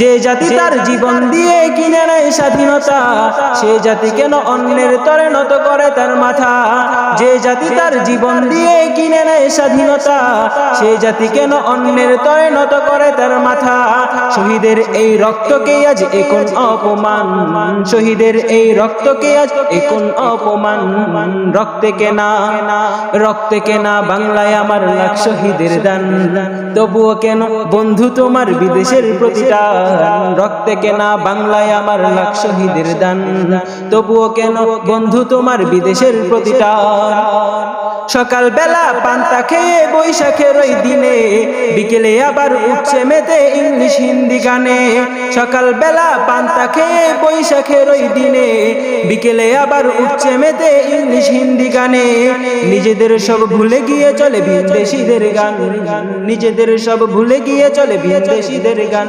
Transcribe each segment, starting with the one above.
যে জাতি তার জীবন দিয়ে কিনে নেয় স্বাধীনতা, সে জাতি কেন অন্যের তরে নত করে তার মাথা? যে জাতি তার জীবন দিয়ে কিনে নেয় স্বাধীনতা, সে জাতি কেন অন্যের তরে নত করে তার মাথা? শহীদের এই রক্তকে আজ এখন অপমান, শহীদের এই রক্তকে আজ এখন অপমান। রক্তে কেনা রক্তে কেনা বাংলায় আমার লাখ শহীদের দান। তবুও কেন বন্ধু তোমার বিদেশের প্রতিটা রক্তে কেনা বাংলায় আমার লাখ শহীদের দান। তবুও কেন বন্ধু তোমার বিদেশের প্রতিটা? সকাল বেলা পান্তা খেয়ে বৈশাখের ওই দিনে, বিকেলে আবার উঠছে মেতে ইংলিশ হিন্দি গানে। সকাল বেলা পান্তা খেয়ে বৈশাখের ওই দিনে, বিকেলে আবার উঠছে মেতে ইংলিশ হিন্দি গানে। নিজেদের সব ভুলে গিয়ে চলে বিদেশিদের গান। নিজেদের সব ভুলে গিয়ে চলে বিদেশিদের গান।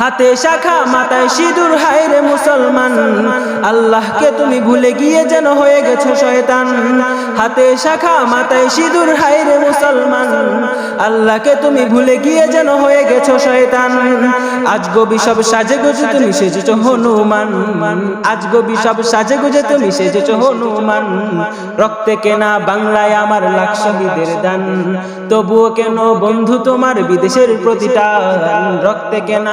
হাতে শাখা, মাথায় সিঁদুর, হায় রে মুসলমান। আল্লাহকে তুমি ভুলে গিয়ে যেন হয়ে গেছো শয়তান। হাতে শাখা, মাথায় সিঁদুর, হায় রে মুসলমান। আল্লাহকে তুমি ভুলে গিয়ে যেন হয়ে গেছো শয়তান। আজ গবি সব সাজে গুজে তুমি সেজেছো হনুমান। আজ গবি সব সাজে গুজে তুমি সেজেছো হনুমান। রক্তে কেনা বাংলায় আমার লাখ শহীদের দান। তবুও কেন বন্ধু তোমার বিদেশের প্রতিটা রক্তে কেনা